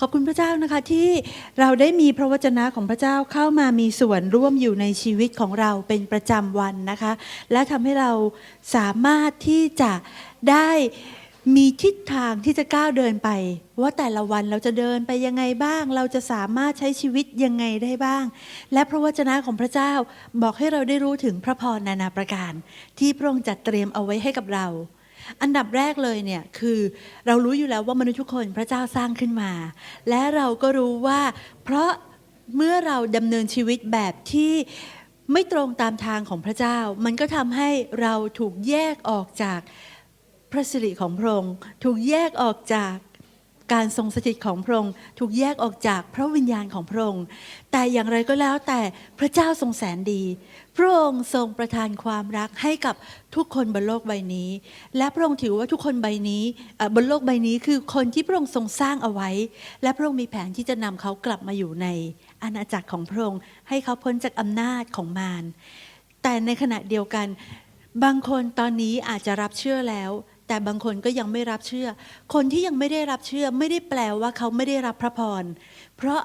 ขอบคุณพระเจ้านะคะที่เราได้มีพระวจนะของพระเจ้าเข้ามามีส่วนร่วมอยู่ในชีวิตของเราเป็นประจำวันนะคะ และทำให้เราสามารถที่จะได้มีทิศทางที่จะก้าวเดินไป ว่าแต่ละวันเราจะเดินไปยังไงบ้าง เราจะสามารถใช้ชีวิตยังไงได้บ้าง และพระวจนะของพระเจ้าบอกให้เราได้รู้ถึงพระพรนานาประการ ที่พระองค์จัดเตรียมเอาไว้ให้กับเรา อันดับแรกเลยเนี่ยคือเรารู้อยู่แล้วว่ามนุษย์ทุกคนพระเจ้าสร้างขึ้นมา และเราก็รู้ว่า เพราะเมื่อเราดำเนินชีวิตแบบที่ไม่ตรงตามทางของพระเจ้า มันก็ทำให้เราถูกแยกออกจากพระสิริของพระองค์ถูกแยกออกจาก การทรงสถิตของพระองค์ถูกแยกออกจากพระวิญญาณของพระองค์ แต่อย่างไรก็แล้วแต่พระเจ้าทรงแสนดี พระองค์ทรงประทานความรักให้กับทุกคนบนโลกใบนี้ และพระองค์ถือว่าทุกคนใบนี้บนโลกใบนี้คือคนที่พระองค์ทรงสร้างเอาไว้ และพระองค์มีแผนที่จะนำเขากลับมาอยู่ในอาณาจักรของพระองค์ ให้เขาพ้นจากอำนาจของมารแต่ในขณะเดียวกัน บางคนตอนนี้อาจจะรับเชื่อแล้ว แต่บางคนก็ยังไม่รับเชื่อ คนที่ยังไม่ได้รับเชื่อไม่ได้แปลว่าเขาไม่ได้รับพระพร เพราะ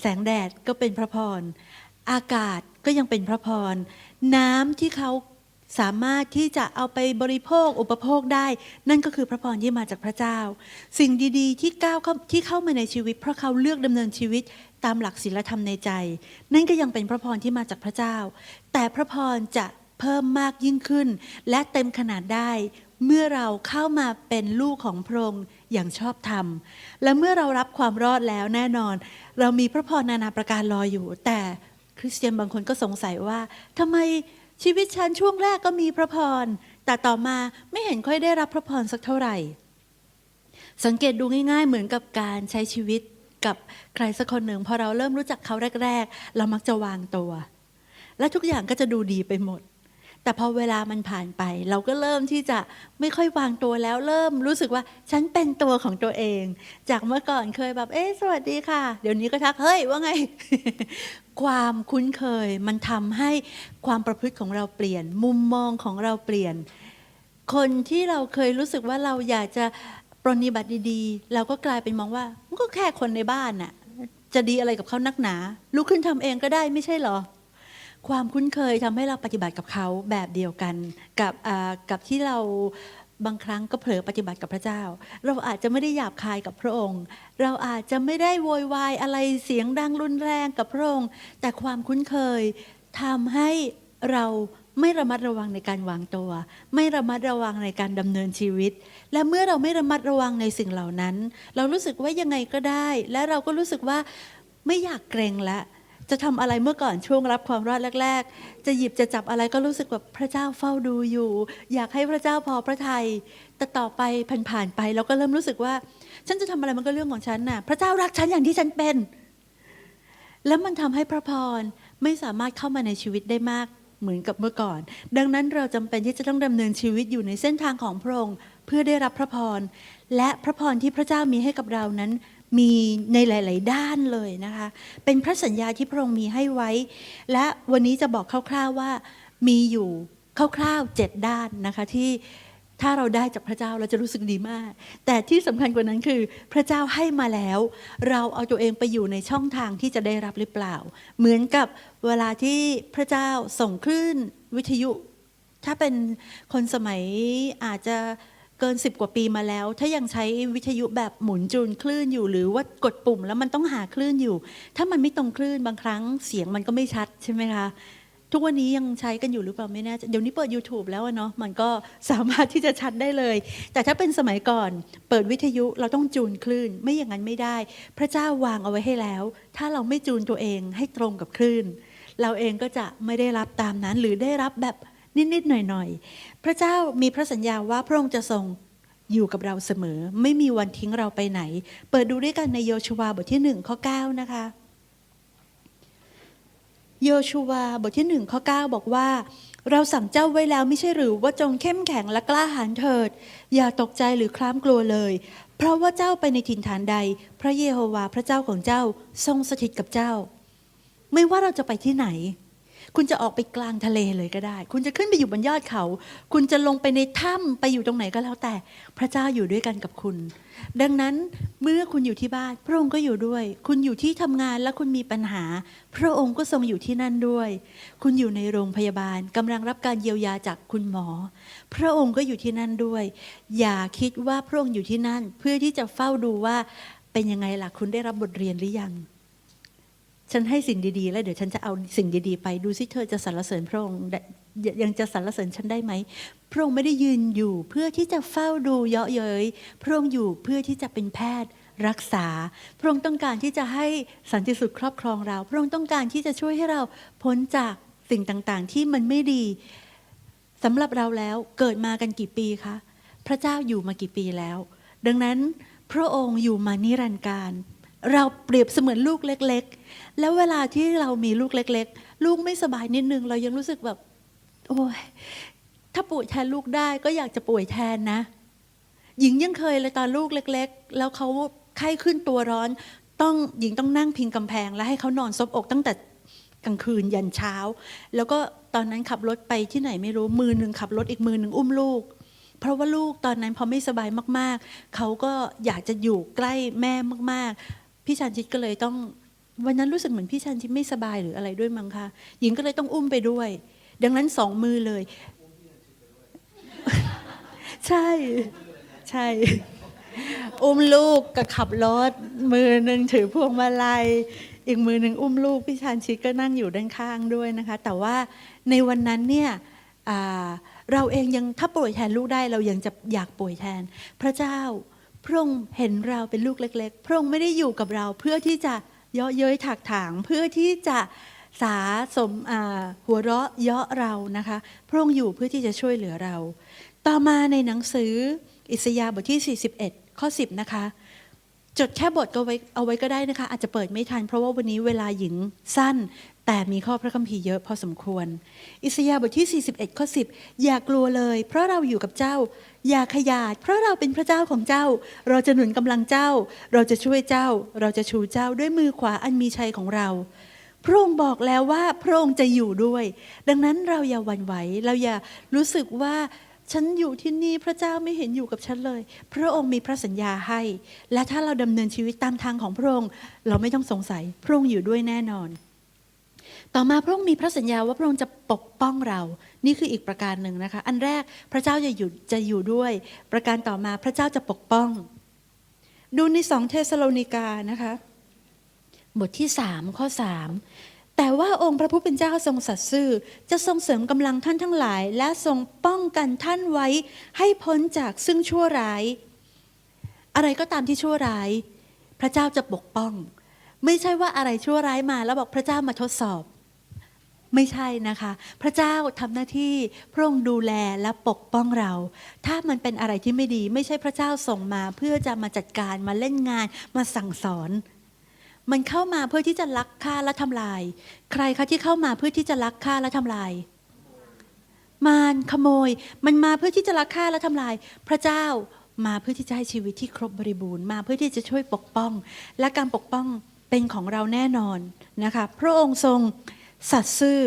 แสงแดดก็เป็นพระพร อากาศก็ยังเป็นพระพร น้ำที่เขาสามารถที่จะเอาไปบริโภคอุปโภคได้ นั่นก็คือพระพรที่มาจากพระเจ้า สิ่งดีๆ ที่ก้าวเข้าที่เข้ามาในชีวิต เพราะเขาเลือกดำเนินชีวิตตามหลักศีลธรรมในใจ นั่นก็ยังเป็นพระพรที่มาจากพระเจ้า แต่พระพรจะเพิ่มมากยิ่งขึ้น และเต็มขนาดได้ เมื่อเราเข้ามาเป็นลูกของพระองค์อย่างชอบธรรม และเมื่อเรารับความรอดแล้วแน่นอน เรามีพระพรนานาประการรออยู่ แต่คริสเตียนบางคนก็สงสัยว่าทำไมชีวิตฉันช่วงแรกก็มีพระพร แต่ต่อมาไม่เห็นค่อยได้รับพระพรสักเท่าไหร่ สังเกตดูง่ายๆ เหมือนกับการใช้ชีวิตกับใครสักคนหนึ่งพอเราเริ่มรู้จักเขาแรก ๆ เรามักจะวางตัว และทุกอย่างก็จะดูดีไปหมด แต่พอเวลามันผ่านไป เราก็เริ่มที่จะไม่ค่อยวางตัวแล้วเริ่มรู้สึกว่าฉันเป็นตัวของตัวเอง จากเมื่อก่อนเคยแบบเอ๊สวัสดีค่ะ เดี๋ยวนี้ก็ทักเฮ้ยว่าไง ความคุ้นเคย มันทำให้ความประพฤติของเราเปลี่ยน มุมมองของเราเปลี่ยน คนที่เราเคยรู้สึกว่าเราอยากจะปรนนิบัติดีๆ เราก็กลายเป็นมองว่ามันก็แค่คนในบ้านน่ะจะดีอะไรกับเขานักหนาลุกขึ้นทำเองก็ได้ไม่ใช่หรอ ความคุ้นเคยทำให้เราปฏิบัติกับเขาแบบเดียวกัน กับอ่ากับที่เราบางครั้งก็เผลอปฏิบัติกับพระเจ้า เราอาจจะไม่ได้หยาบคายกับพระองค์ เราอาจจะไม่ได้โวยวายอะไรเสียงดังรุนแรงกับพระองค์ แต่ความคุ้นเคยทำให้เราไม่ระมัดระวังในการวางตัว ไม่ระมัดระวังในการดำเนินชีวิต และเมื่อเราไม่ระมัดระวังในสิ่งเหล่านั้น เรารู้สึกว่ายังไงก็ได้ และเราก็รู้สึกว่าไม่อยากเกรงละ จะทำอะไรเมื่อก่อนช่วงรับความรอดแรก ๆ จะหยิบจะจับอะไรก็รู้สึกแบบพระเจ้าเฝ้าดูอยู่ อยากให้พระเจ้าพอพระทยัยแต่ต่อไปผ่านๆไปเราก็เริ่มรู้สึกว่า ฉันจะทำอะไรมันก็เรื่องของฉันน่ะ พระเจ้ารักฉันอย่างที่ฉันเป็น แล้วมันทำให้พระพรไม่สามารถเข้ามาในชีวิตได้มากเหมือนกับเมื่อก่อน ดังนั้นเราจำเป็นที่จะต้องดำเนินชีวิตอยู่ในเส้นทางของพระองค์เพื่อได้รับพระพรและพระพรที่พระเจ้ามีให้กับเรานั้น มีในหลาย ๆ ด้านเลยนะคะ เป็นพระสัญญาที่พระองค์มีให้ไว้ และวันนี้จะบอกคร่าว ๆ ว่ามีอยู่คร่าวๆเจ็ดด้านนะคะที่ถ้าเราได้จากพระเจ้าเราจะรู้สึกดีมาก แต่ที่สำคัญกว่านั้นคือ พระเจ้าให้มาแล้ว เราเอาตัวเองไปอยู่ในช่องทางที่จะได้รับหรือเปล่า เหมือนกับเวลาที่พระเจ้าส่งคลื่นวิทยุ ถ้าเป็นคนสมัยอาจจะ กินสิบกว่าปีมาแล้ว ถ้ายังใช้วิทยุแบบหมุนจูนคลื่นอยู่หรือว่ากดปุ่มแล้วมันต้องหาคลื่นอยู่ ถ้ามันไม่ตรงคลื่นบางครั้งเสียงมันก็ไม่ชัดใช่ไหมคะทุกวันนี้ยังใช้กันอยู่หรือเปล่าไม่แน่เดี๋ยวนี้เปิด YouTube แล้วเนาะมันก็สามารถที่จะชัดได้เลย แต่ถ้าเป็นสมัยก่อนเปิดวิทยุเราต้องจูนคลื่น ไม่อย่างนั้นไม่ได้ พระเจ้าวางเอาไว้ให้แล้ว ถ้าเราไม่จูนตัวเองให้ตรงกับคลื่น เราเองก็จะไม่ได้รับตามนั้นหรือได้รับแบบ นิดๆหน่อยๆ พระเจ้ามีพระสัญญาว่าพระองค์จะทรงอยู่กับเราเสมอ ไม่มีวันทิ้งเราไปไหน เปิดดูด้วยกันในโยชูวาบทที่หนึ่งข้อ9นะคะโยชูวาบทที่หนึ่งข้อ9บอกว่า เราสั่งเจ้าไว้แล้วไม่ใช่หรือว่าจงเข้มแข็งและกล้าหาญเถิด อย่าตกใจหรือคล้ามกลัวเลย เพราะว่าเจ้าไปในถิ่นฐานใด พระเยโฮวาห์พระเจ้าของเจ้าทรงสถิตกับเจ้า ไม่ว่าเราจะไปที่ไหน คุณจะออกไปกลางทะเลเลยก็ได้ คุณจะขึ้นไปอยู่บนยอดเขา คุณจะลงไปในถ้ำไปอยู่ตรงไหนก็แล้วแต่ พระเจ้าอยู่ด้วยกันกับคุณ ดังนั้นเมื่อคุณอยู่ที่บ้าน พระองค์ก็อยู่ด้วย คุณอยู่ที่ทำงานและคุณมีปัญหา พระองค์ก็ทรงอยู่ที่นั่นด้วย คุณอยู่ในโรงพยาบาลกำลังรับการเยียวยาจากคุณหมอ พระองค์ก็อยู่ที่นั่นด้วย อย่าคิดว่าพระองค์อยู่ที่นั่น เพื่อที่จะเฝ้าดูว่าเป็นยังไงล่ะคุณได้รับบทเรียนหรือยัง ฉันให้สิ่งดีๆ แล้วเดี๋ยวฉันจะเอาสิ่งดีๆ ไปดูซิเธอจะสรรเสริญพระองค์ยังจะสรรเสริญฉันได้ไหมพระองค์ไม่ได้ยืนอยู่เพื่อที่จะเฝ้าดูเยาะเย้ยพระองค์อยู่เพื่อที่จะเป็นแพทย์รักษา พระองค์ต้องการที่จะให้สันติสุขครอบครองเรา พระองค์ต้องการที่จะช่วยให้เราพ้นจากสิ่งต่างๆ ที่มันไม่ดีสำหรับเราแล้วเกิดมากันกี่ปีคะพระเจ้าอยู่มากี่ปีแล้ว ดังนั้นพระองค์อยู่มานิรันดร์การ เราเปรียบเสมือนลูกเล็ก ๆ แล้วเวลาที่เรามีลูกเล็ก ๆ ลูกไม่สบายนิดนึง เรายังรู้สึกแบบ โอ้ยถ้าป่วยแทนลูกได้ก็อยากจะป่วยแทนนะ หญิงยังเคยเลยตอนลูกเล็ก ๆ แล้วเขาไข้ขึ้นตัวร้อน ต้องหญิงต้องนั่งพิงกำแพง แล้วให้เขานอนซบอกตั้งแต่กลางคืนยันเช้า แล้วก็ตอนนั้นขับรถไปที่ไหนไม่รู้มือหนึ่งขับรถอีกมือหนึ่งอุ้มลูก เพราะว่าลูกตอนนั้นพอไม่สบายมากๆ เขาก็อยากจะอยู่ใกล้แม่มากๆ พี่ชันชิตก็เลยต้องวันนั้นรู้สึกเหมือนพี่ชันชิตไม่สบายหรืออะไรด้วยมั้งคะหญิงก็เลยต้องอุ้มไปด้วย ดังนั้นสองมือเลย ใช่ใช่ อุ้มลูกกับขับรถ มือหนึ่งถือพวงมาลัยอีกมือหนึ่งอุ้มลูกพี่ชานชิดก็นั่งอยู่ด้านข้างด้วยนะคะ แต่ว่าในวันนั้นเนี่ยเราเองยังถ้าป่วยแทนลูกได้เรายังจะอยากป่วยแทน พระเจ้า พระองค์เห็นเราเป็นลูกเล็ก ๆ พระองค์ไม่ได้อยู่กับเราเพื่อที่จะเยาะเย้ยถักถางเพื่อที่จะสาสมาหัวเราะเยาะเรานะคะ พระองค์อยู่เพื่อที่จะช่วยเหลือเรา ต่อมาในหนังสืออิสยาห์บทที่ 41 ข้อ 10 นะคะ จดแค่บทก็ไว้เอาไว้ก็ได้นะคะ อาจจะเปิดไม่ทัน เพราะว่าวันนี้เวลาหญิงสั้น แต่มีข้อพระคัมภีร์เยอะพอสมควร อิสยาห์บทที่ 41 ข้อ 10 อย่ากลัวเลย เพราะเราอยู่กับเจ้า อย่าขยาด เพราะเราเป็นพระเจ้าของเจ้า เราจะหนุนกำลังเจ้า เราจะช่วยเจ้า เราจะชูเจ้าด้วยมือขวาอันมีชัยของเราพระองค์บอกแล้วว่าพระองค์จะอยู่ด้วย ดังนั้นเราอย่าหวั่นไหว เราอย่ารู้สึกว่า ฉันอยู่ที่นี่พระเจ้าไม่เห็นอยู่กับฉันเลย พระองค์มีพระสัญญาให้ และถ้าเราดำเนินชีวิตตามทางของพระองค์ เราไม่ต้องสงสัยพระองค์อยู่ด้วยแน่นอน ต่อมาพระองค์มีพระสัญญาว่าพระองค์จะปกป้องเรา นี่คืออีกประการหนึ่งนะคะ อันแรกพระเจ้าจะอยู่จะอยู่ด้วย ประการต่อมาพระเจ้าจะปกป้อง ดูในสองเทสโลนิกานะคะ บทที่สามข้อสาม แต่ว่าองค์พระผู้เป็นเจ้าทรงสัตย์ซื่อ จะทรงเสริมกำลังท่านทั้งหลาย และทรงป้องกันท่านไว้ ให้พ้นจากซึ่งชั่วร้าย อะไรก็ตามที่ชั่วร้าย พระเจ้าจะปกป้อง ไม่ใช่ว่าอะไรชั่วร้ายมา แล้วบอกพระเจ้ามาทดสอบ ไม่ใช่นะคะ พระเจ้าทำหน้าที่พระองค์ดูแลและปกป้องเรา ถ้ามันเป็นอะไรที่ไม่ดี ไม่ใช่พระเจ้าส่งมา เพื่อจะมาจัดการมาเล่นงานมาสั่งสอน มันเข้ามาเพื่อที่จะลักฆ่าและทำลาย ใครคะที่เข้ามาเพื่อที่จะลักฆ่าและทำลาย มารขโมย มันมาเพื่อที่จะลักฆ่าและทำลาย พระเจ้ามาเพื่อที่จะให้ชีวิตที่ครบบริบูรณ์ มาเพื่อที่จะช่วยปกป้อง และการปกป้องเป็นของเราแน่นอนนะคะพระองค์ทรงสัตย์ซื่อ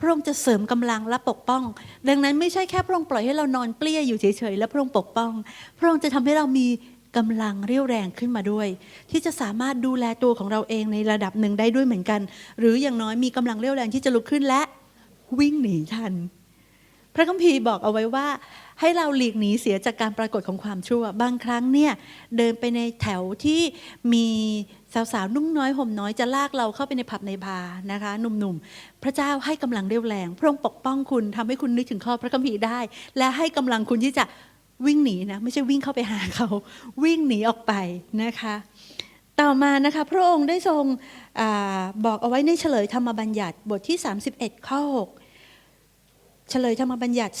พระองค์จะเสริมกำลังและปกป้อง ดังนั้นไม่ใช่แค่พระองค์ปล่อยให้เรานอนเปลี้ยอยู่เฉยๆ แล้วพระองค์ปกป้อง พระองค์จะทำให้เรามี กำลังเรี่ยวแรงขึ้นมาด้วย ที่จะสามารถดูแลตัวของเราเองในระดับหนึ่งได้ด้วยเหมือนกัน หรืออย่างน้อยมีกำลังเรี่ยวแรงที่จะลุกขึ้นและวิ่งหนีทัน พระคัมภีร์บอกเอาไว้ว่า ให้เราหลีกหนีเสียจากการปรากฏของความชั่ว บางครั้งเนี่ยเดินไปในแถวที่มีสาวๆนุ่งน้อยห่มน้อยจะลากเราเข้าไปในผับในบาร์นะคะหนุ่มๆ พระเจ้าให้กำลังเรี่ยวแรง พระองค์ปกป้องคุณทำให้คุณนึกถึงข้อพระคัมภีร์ได้ และให้กำลังคุณที่จะ วิ่งหนีนะไม่ใช่วิ่งเข้าไปหาเขาวิ่งหนีออกไปนะคะ ต่อมานะคะพระองค์ได้ทรงอบอกเอาไว้ในเฉลยธรรมบัญญัติบทที่ 31 ข้อ 6 เฉลยธรรมบัญญัติ 31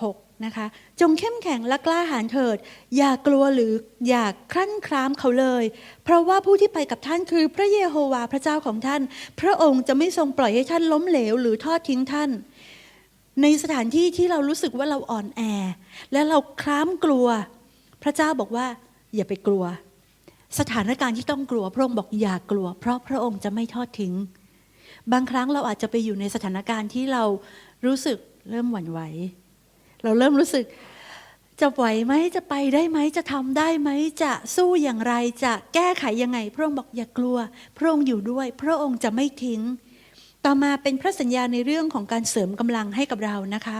6 นะคะ จงเข้มแข็งและกล้าหาญเถิด อย่ากลัวหรืออย่าครั่นครามเขาเลย เพราะว่าผู้ที่ไปกับท่านคือพระเยโฮวาห์พระเจ้าของท่าน พระองค์จะไม่ทรงปล่อยให้ท่านล้มเหลวหรือทอดทิ้งท่าน ในสถานที่ที่เรารู้สึกว่าเราอ่อนแอ และเราคล้ามกลัว พระเจ้าบอกว่า อย่าไปกลัว สถานการณ์ที่ต้องกลัว พระองค์บอกอย่ากลัว เพราะพระองค์จะไม่ทอดทิ้ง บางครั้งเราอาจจะไปอยู่ในสถานการณ์ที่เรารู้สึกเริ่มหวั่นไหว เราเริ่มรู้สึกจะไหวไหมจะไปได้ไหมจะทำได้ไหมจะสู้อย่างไรจะแก้ไขยังไง พระองค์บอกอย่ากลัว พระองค์อยู่ด้วย พระองค์จะไม่ทิ้ง ต่อมาเป็นพระสัญญาในเรื่องของการเสริมกำลังให้กับเรานะคะ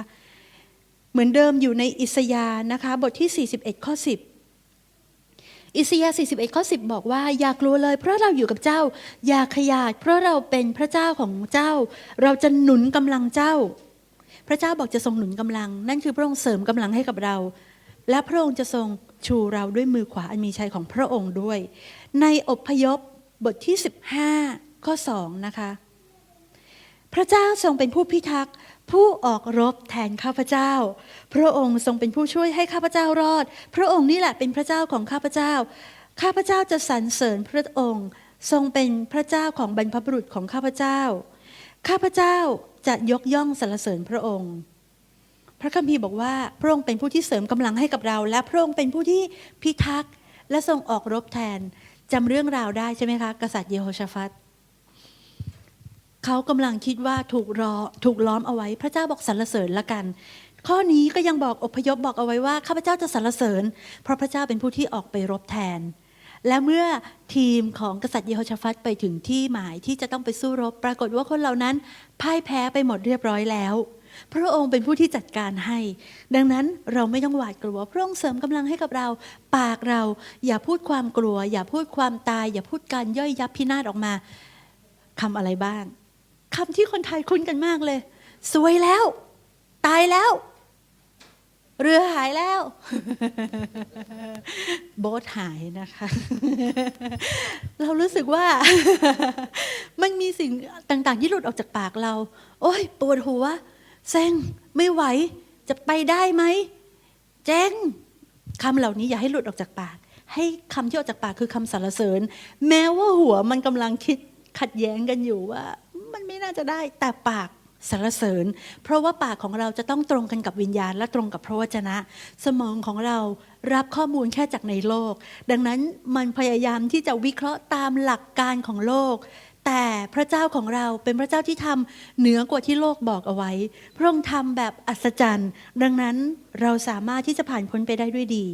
เหมือนเดิมอยู่ในอิสยาห์นะคะบทที่ 41 ข้อ 10อิสยาห์41 ข้อ 10 บอกว่าอย่ากลัวเลย เพราะเราอยู่กับเจ้า อย่าขยาด เพราะเราเป็นพระเจ้าของเจ้า เราจะหนุนกำลังเจ้า พระเจ้าบอกจะทรงหนุนกำลัง นั่นคือพระองค์เสริมกำลังให้กับเรา และพระองค์จะทรงชูเราด้วยมือขวาอันมีชัยของพระองค์ด้วย ในอพยพบทที่ 15 ข้อ 2 นะคะ พระเจ้าทรงเป็นผู้พิทักษ์ผู้ออกรบแทนข้าพเจ้า พระองค์ทรงเป็นผู้ช่วยให้ข้าพเจ้ารอด พระองค์นี่แหละเป็นพระเจ้าของข้าพเจ้า ข้าพเจ้าจะสรรเสริญพระองค์ ทรงเป็นพระเจ้าของบรรพบุรุษของข้าพเจ้า ข้าพเจ้าจะยกย่องสรรเสริญพระองค์ พระคัมภีร์บอกว่าพระองค์เป็นผู้ที่เสริมกำลังให้กับเรา และพระองค์เป็นผู้ที่พิทักษ์และทรงออกรบแทนจำเรื่องราวได้ใช่ไหมคะ กษัตริย์เยโฮชาฟัต เขากำลังคิดว่าถูกรอถูกล้อมเอาไว้ พระเจ้าบอกสรรเสริญละกัน ข้อนี้ก็ยังบอกอพยพบอกเอาไว้ว่าข้าพเจ้าจะสรรเสริญ เพราะพระเจ้าเป็นผู้ที่ออกไปรบแทน และเมื่อทีมของกษัตริย์เยโฮชาฟัตไปถึงที่หมายที่จะต้องไปสู้รบ ปรากฏว่าคนเหล่านั้นพ่ายแพ้ไปหมดเรียบร้อยแล้วพระองค์เป็นผู้ที่จัดการให้ ดังนั้นเราไม่ต้องหวาดกลัว พระองค์เสริมกำลังให้กับเรา ปากเรา อย่าพูดความกลัว อย่าพูดความตาย อย่าพูดการย่อยยับพินาศออกมาคำอะไรบ้าง คำที่คนไทยคุ้นกันมากเลย สวยแล้ว ตายแล้ว เรือหายแล้ว โบ๊ทหายนะคะ เรารู้สึกว่า มันมีสิ่งต่าง ๆ ที่หลุดออกจากปากเรา โอ้ยปวดหัวเซ็งไม่ไหว จะไปได้ไหมเจ๊งคำเหล่านี้อย่าให้หลุดออกจากปาก ให้คำที่ออกจากปากคือคำสรรเสริญ แม้ว่าหัวมันกำลังคิดขัดแย้งกันอยู่ว่า มันไม่น่าจะได้แต่ปากสรรเสริญ เพราะว่าปากของเราจะต้องตรงกันกับวิญญาณและตรงกับพระวจนะ สมองของเรารับข้อมูลแค่จากในโลก ดังนั้นมันพยายามที่จะวิเคราะห์ตามหลักการของโลก แต่พระเจ้าของเราเป็นพระเจ้าที่ทำเหนือกว่าที่โลกบอกเอาไว้ พระองค์ทำแบบอัศจรรย์ ดังนั้นเราสามารถที่จะผ่านพ้นไปได้ด้วยดี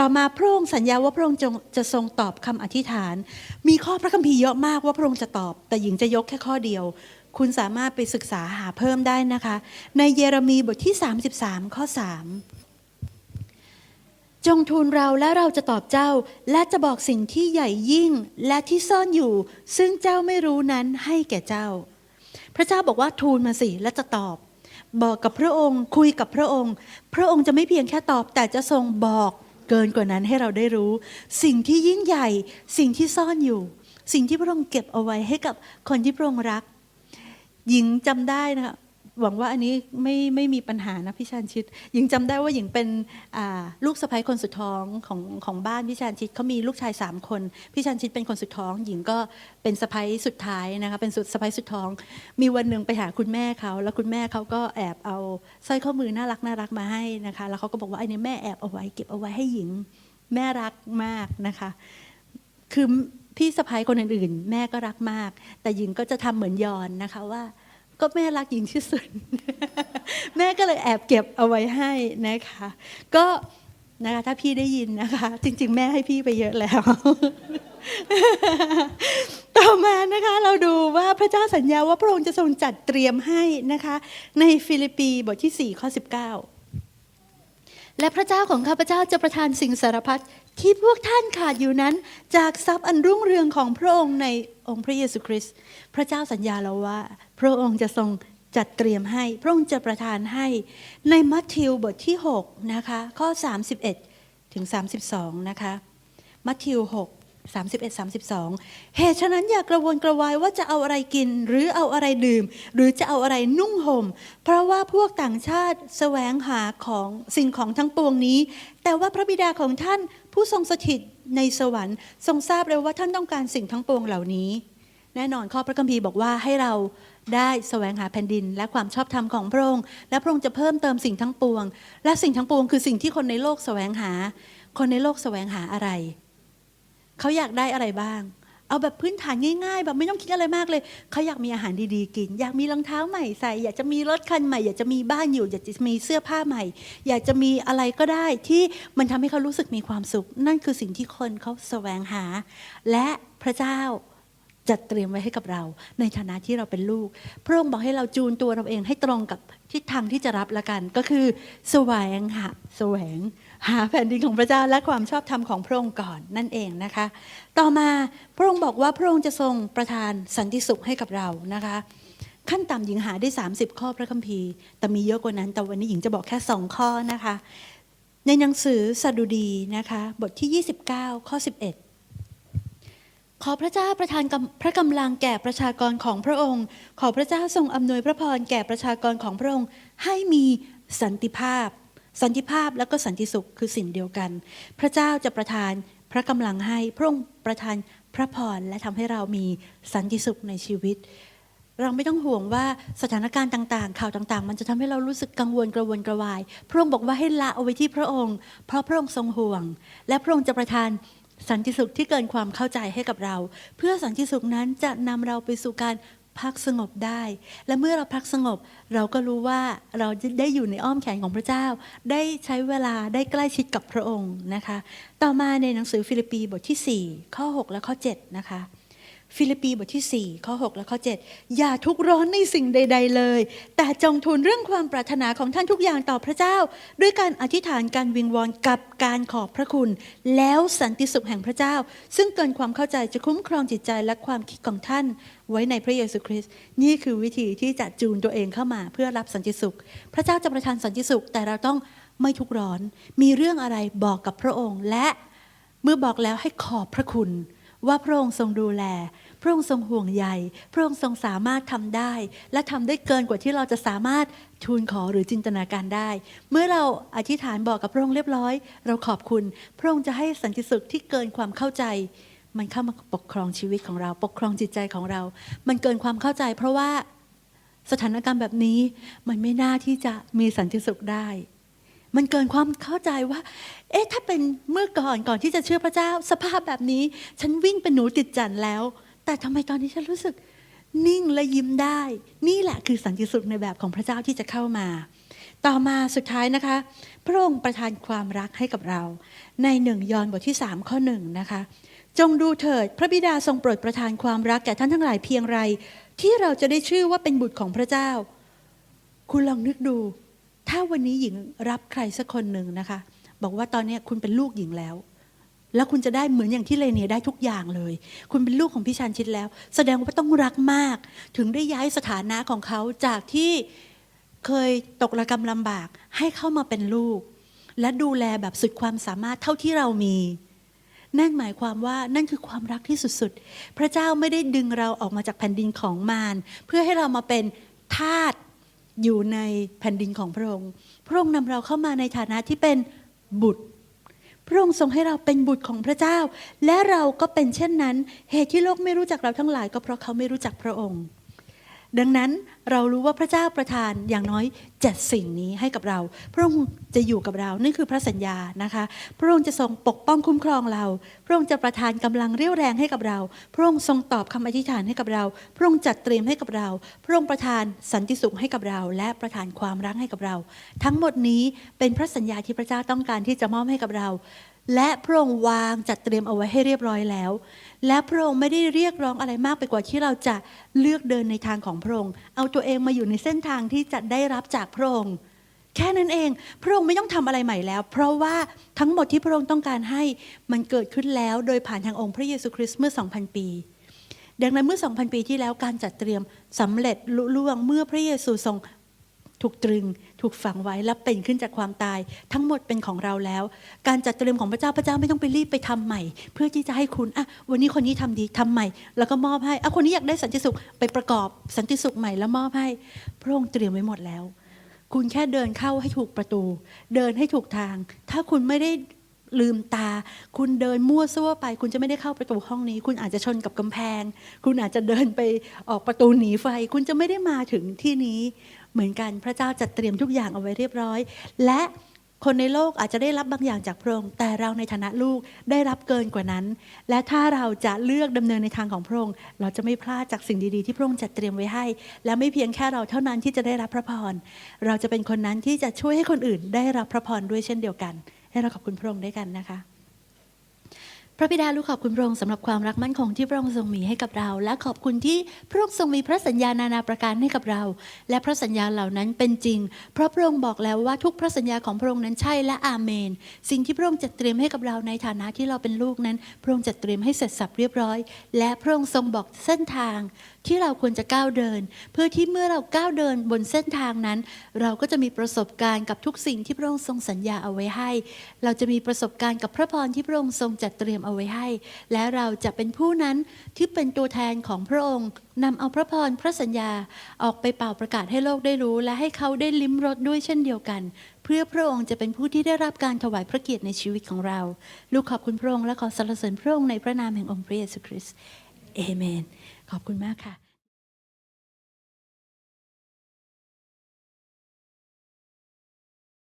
ต่อมาพระองค์สัญญาว่าพระองค์จะทรงตอบคำอธิษฐาน มีข้อพระคัมภีร์เยอะมากว่าพระองค์จะตอบ แต่หญิงจะยกแค่ข้อเดียว คุณสามารถไปศึกษาหาเพิ่มได้นะคะ ในเยเรมีบทที่ 33 ข้อ 3 จงทูลเราและเราจะตอบเจ้า และจะบอกสิ่งที่ใหญ่ยิ่งและที่ซ่อนอยู่ ซึ่งเจ้าไม่รู้นั้นให้แก่เจ้า พระเจ้าบอกว่าทูลมาสิและจะตอบบอกกับพระองค์ คุยกับพระองค์ พระองค์จะไม่เพียงแค่ตอบแต่จะทรงบอก เกินกว่านั้นให้เราได้รู้ สิ่งที่ยิ่งใหญ่สิ่งที่ซ่อนอยู่ สิ่งที่พระองค์เก็บเอาไว้ให้กับคนที่พระองค์รัก หญิงจำได้นะคะ หวังว่าอันนี้ไม่ไม่มีปัญหานะพี่ชานชิตหญิงจำได้ว่าหญิงเป็นลูกสะใภ้คนสุดท้องของของบ้านพี่ชานชิตเขามีลูกชายสามคนพี่ชานชิตเป็นคนสุดท้อง หญิงก็เป็นสะใภ้สุดท้ายนะคะเป็นสุดสะใภ้สุดท้อง มีวันหนึ่งไปหาคุณแม่เขาแล้วคุณแม่เขาก็แอบเอาสร้อยข้อมือน่ารักน่ารักมาให้นะคะแล้วเขาก็บอกว่าไอ้นี่แม่แอบเอาไว้เก็บเอาไว้ให้หญิงแม่รักมากนะคะ คือพี่สะพ้ายคนอื่นๆ แม่ก็รักมาก แต่หญิงก็จะทำเหมือนยอนนะคะว่า ก็แม่รักหญิงที่สุด แม่ก็เลยแอบเก็บเอาไว้ให้นะคะ ก็นะคะถ้าพี่ได้ยินนะคะ จริง ๆ แม่ให้พี่ไปเยอะแล้ว ต่อมานะคะเราดูว่าพระเจ้าสัญญาว่าพระองค์จะทรงจัดเตรียมให้นะคะ ในฟิลิปปีบทที่ 4 ข้อ 19 และพระเจ้าของข้าพเจ้าจะประทานสิ่งสารพัดที่พวกท่านขาดอยู่นั้น จากทรัพย์อันรุ่งเรืองของพระองค์ในองค์พระเยซูคริสต์พระเจ้าสัญญาเราว่า พระองค์จะทรงจัดเตรียมให้ พระองค์จะประทานให้ ในมัทธิวบทที่6นะคะข้อ 31 ถึง 32 นะคะ มัทธิว 6 31 32 เหตุฉะนั้นอย่ากระวนกระวายว่าจะเอาอะไรกิน หรือเอาอะไรดื่ม หรือจะเอาอะไรนุ่งห่ม เพราะว่าพวกต่างชาติแสวงหาของสิ่งของทั้งปวงนี้ แต่ว่าพระบิดาของท่านผู้ทรงสถิตในสวรรค์ ทรงทราบเลยว่าท่านต้องการสิ่งทั้งปวงเหล่านี้ แน่นอนข้อพระคัมภีร์บอกว่าให้เรา ได้แสวงหาแผ่นดิน และความชอบธรรมของพระองค์ และพระองค์จะเพิ่มเติมสิ่งทั้งปวง และสิ่งทั้งปวงคือสิ่งที่คนในโลกแสวงหา คนในโลกแสวงหาอะไร เขาอยากได้อะไรบ้าง เอาแบบพื้นฐานง่ายๆ แบบไม่ต้องคิดอะไรมากเลย เขาอยากมีอาหารดีๆกิน อยากมีรองเท้าใหม่ใส่ อยากจะมีรถคันใหม่ อยากจะมีบ้านอยู่ อยากจะมีเสื้อผ้าใหม่ อยากจะมีอะไรก็ได้ที่มันทำให้เขารู้สึกมีความสุข นั่นคือสิ่งที่คนเขาแสวงหา และพระเจ้า จัดเตรียมไว้ให้กับเรา ในฐานะที่เราเป็นลูก พระองค์บอกให้เราจูนตัวเราเองให้ตรงกับทิศทางที่จะรับละกัน ก็คือแสวงหาแสวง หาแผ่นดินของพระเจ้าและความชอบธรรมของพระองค์ก่อนนั่นเองนะคะ ต่อมาพระองค์บอกว่าพระองค์จะทรงประทานสันติสุขให้กับเรานะคะขั้นต่ำหญิงหาได้ 30 ข้อพระคัมภีร์ แต่มีเยอะกว่านั้น แต่วันนี้หญิงจะบอกแค่ 2 ข้อนะคะ ในหนังสือสดุดีนะคะ บทที่ 29 ข้อ 11 ขอพระเจ้าประทานพระกำลังแก่ประชากรของพระองค์ ขอพระเจ้าทรงอำนวยพระพรแก่ประชากรของพระองค์ ให้มีสันติภาพ สันติภาพแล้วก็สันติสุขคือสิ่งเดียวกัน พระเจ้าจะประทานพระกำลังให้พระองค์ประทานพระพรและทำให้เรามีสันติสุขในชีวิต เราไม่ต้องห่วงว่าสถานการณ์ต่างๆ ข่าวต่างๆ มันจะทำให้เรารู้สึกกังวลกระวนกระวาย พระองค์บอกว่าให้ละเอาไว้ที่พระองค์ เพราะพระองค์ทรงห่วง และพระองค์จะประทาน สันติสุขที่เกินความเข้าใจให้กับเรา เพื่อสันติสุขนั้นจะนำเราไปสู่การพักสงบได้ และเมื่อเราพักสงบ เราก็รู้ว่าเราได้อยู่ในอ้อมแขนของพระเจ้า ได้ใช้เวลาได้ใกล้ชิดกับพระองค์นะคะ ต่อมาในหนังสือฟิลิปปีบทที่ 4 ข้อ 6 และข้อ 7 นะคะ ฟิลิปปีบทที่ 4 ข้อ 6 และข้อ 7 อย่าทุกร้อนในสิ่งใด ๆ เลย แต่จงทูลเรื่องความปรารถนาของท่านทุกอย่างต่อพระเจ้า ด้วยการอธิษฐานการวิงวอนกับการขอบพระคุณ แล้วสันติสุขแห่งพระเจ้า ซึ่งเกินความเข้าใจจะคุ้มครองจิตใจและความคิดของท่าน ไว้ในพระเยซูคริสต์นี่คือวิธีที่จะจูนตัวเองเข้ามาเพื่อรับสันติสุข พระเจ้าจะประทานสันติสุข แต่เราต้องไม่ทุกร้อน มีเรื่องอะไรบอกกับพระองค์และเมื่อบอกแล้วให้ขอบพระคุณว่าพระองค์ทรงดูแล พระองค์ทรงห่วงใยพระองค์ทรงสามารถทำได้ และทำได้เกินกว่าที่เราจะสามารถทูลขอหรือจินตนาการได้ เมื่อเราอธิษฐานบอกกับพระองค์เรียบร้อย เราขอบคุณ พระองค์จะให้สันติสุขที่เกินความเข้าใจ มันเข้ามาปกครองชีวิตของเรา ปกครองจิตใจของเรา มันเกินความเข้าใจ เพราะว่าสถานการณ์แบบนี้มันไม่น่าที่จะมีสันติสุขได้ มันเกินความเข้าใจว่า เอ๊ะ ถ้าเป็นเมื่อก่อนก่อนที่จะเชื่อพระเจ้า สภาพแบบนี้ ฉันวิ่งเป็นหนูติดจันแล้ว แต่ทำไมตอนนี้ฉันรู้สึกนิ่งและยิ้มได้ นี่แหละคือสันติสุขในแบบของพระเจ้าที่จะเข้ามา ต่อมาสุดท้ายนะคะ พระองค์ประทานความรักให้กับเรา ในหนึ่งยอห์นบทที่ 3 ข้อหนึ่งนะคะ จงดูเถิดพระบิดาทรงโปรดประทานความรักแก่ท่านทั้งหลายเพียงไร ที่เราจะได้ชื่อว่าเป็นบุตรของพระเจ้า คุณลองนึกดู ถ้าวันนี้หญิงรับใครสักคนหนึ่งนะคะ บอกว่าตอนนี้คุณเป็นลูกหญิงแล้ว แล้วคุณจะได้เหมือนอย่างที่เลเนียได้ทุกอย่างเลย คุณเป็นลูกของพี่ชานชิดแล้ว แสดงว่าต้องรักมาก ถึงได้ย้ายสถานะของเขาจากที่เคยตกระกำลำบากให้เข้ามาเป็นลูก และดูแลแบบสุดความสามารถเท่าที่เรามี นั่นหมายความว่านั่นคือความรักที่สุดๆ พระเจ้าไม่ได้ดึงเราออกมาจากแผ่นดินของมารเพื่อให้เรามาเป็นทาสอยู่ในแผ่นดินของพระองค์ พระองค์นำเราเข้ามาในฐานะที่เป็นบุตร พระองค์ทรงให้เราเป็นบุตรของพระเจ้า และเราก็เป็นเช่นนั้น เหตุที่โลกไม่รู้จักเราทั้งหลายก็เพราะเขาไม่รู้จักพระองค์ ดังนั้นเรารู้ว่าพระเจ้าประทานอย่างน้อยเจ็ดสิ่งนี้ให้กับเรา พระองค์จะอยู่กับเรานั่คือพระสัญญานะคะ พระองค์จะทรงปกป้องคุ้มครองเรา พระองค์จะประทานกำลังเรี่ยวแรงให้กับเรา พระองค์ทรงตอบคำอธิษฐานให้กับเรา พระองค์จัดเตรียมให้กับเรา พระองค์ประทานสันติสุขให้กับเรา และประทานความรักให้กับเรา ทั้งหมดนี้เป็นพระสัญญาที่พระเจ้าต้องการที่จะมอบให้กับเรา และพระองค์วางจัดเตรียมเอาไว้ให้เรียบร้อยแล้ว และพระองค์ไม่ได้เรียกร้องอะไรมากไปกว่าที่เราจะเลือกเดินในทางของพระองค์ เอาตัวเองมาอยู่ในเส้นทางที่จะได้รับจากพระองค์แค่นั้นเอง พระองค์ไม่ต้องทำอะไรใหม่แล้ว เพราะว่าทั้งหมดที่พระองค์ต้องการให้มันเกิดขึ้นแล้ว โดยผ่านทางองค์พระเยซูคริสต์เมื่อ 2,000 ปี ดังนั้นเมื่อ 2,000 ปีที่แล้วการจัดเตรียมสำเร็จลุล่วงเมื่อพระเยซูทรง ถูกตรึง ถูกฝังไว้และเป็นขึ้นจากความตาย ทั้งหมดเป็นของเราแล้ว การจัดเตรียมของพระเจ้าพระเจ้าไม่ต้องไปรีบไปทำใหม่ เพื่อที่จะให้คุณอะวันนี้คนนี้ทำดีทำใหม่ แล้วก็มอบให้อะคนนี้อยากได้สันติสุขไปประกอบสันติสุขใหม่แล้วมอบให้ พระองค์เตรียมไว้หมดแล้ว คุณแค่เดินเข้าให้ถูกประตู เดินให้ถูกทาง ถ้าคุณไม่ได้ ลืมตา คุณเดินมั่วซั่วไป คุณจะไม่ได้เข้าประตูห้องนี้ คุณอาจจะชนกับกำแพง คุณอาจจะเดินไปออกประตูหนีไฟ คุณจะไม่ได้มาถึงที่นี้ เหมือนกันพระเจ้าจัดเตรียมทุกอย่างเอาไว้เรียบร้อย และคนในโลกอาจจะได้รับบางอย่างจากพระองค์ แต่เราในฐานะลูกได้รับเกินกว่านั้น และถ้าเราจะเลือกดำเนินในทางของพระองค์ เราจะไม่พลาดจากสิ่งดีๆ ที่พระองค์จัดเตรียมไว้ให้ และไม่เพียงแค่เราเท่านั้นที่จะได้รับพระพร เราจะเป็นคนนั้นที่จะช่วยให้คนอื่นได้รับพระพรด้วยเช่นเดียวกัน ให้เราขอบคุณพระองค์ด้วยกันนะคะ พระบิดาลูกขอบคุณพระองค์สำหรับความรักมั่นคงที่พระองค์ทรงมีให้กับเรา และขอบคุณที่พระองค์ทรงมีพระสัญญานานาประการให้กับเรา และพระสัญญาเหล่านั้นเป็นจริง เพราะพระองค์บอกแล้วว่าทุกพระสัญญาของพระองค์นั้นใช่และอาเมน สิ่งที่พระองค์จัดเตรียมให้กับเราในฐานะที่เราเป็นลูกนั้น พระองค์จัดเตรียมให้เสร็จสับเรียบร้อย และพระองค์ทรงบอกเส้นทางที่เราควรจะก้าวเดิน เพื่อที่เมื่อเราก้าวเดินบนเส้นทางนั้น เราก็จะมีประสบการณ์กับทุกสิ่งที่พระองค์ทรงสัญญาเอาไว้ให้ เราจะมีประสบการณ์กับพระพรที่พระองค์ทรงจัดเตรียมเอาไว้ให้ และเราจะเป็นผู้นั้นที่เป็นตัวแทนของพระองค์นำเอาพระพรพระสัญญาออกไปเป่าประกาศให้โลกได้รู้ และให้เขาได้ลิ้มรสด้วยเช่นเดียวกัน เพื่อพระองค์จะเป็นผู้ที่ได้รับการถวายพระเกียรติในชีวิตของเรา ลูกขอบคุณพระองค์และขอสรรเสริญพระองค์ในพระนามแห่งองค์พระเยซูคริสต์เอเมน ขอบคุณมากค่ะ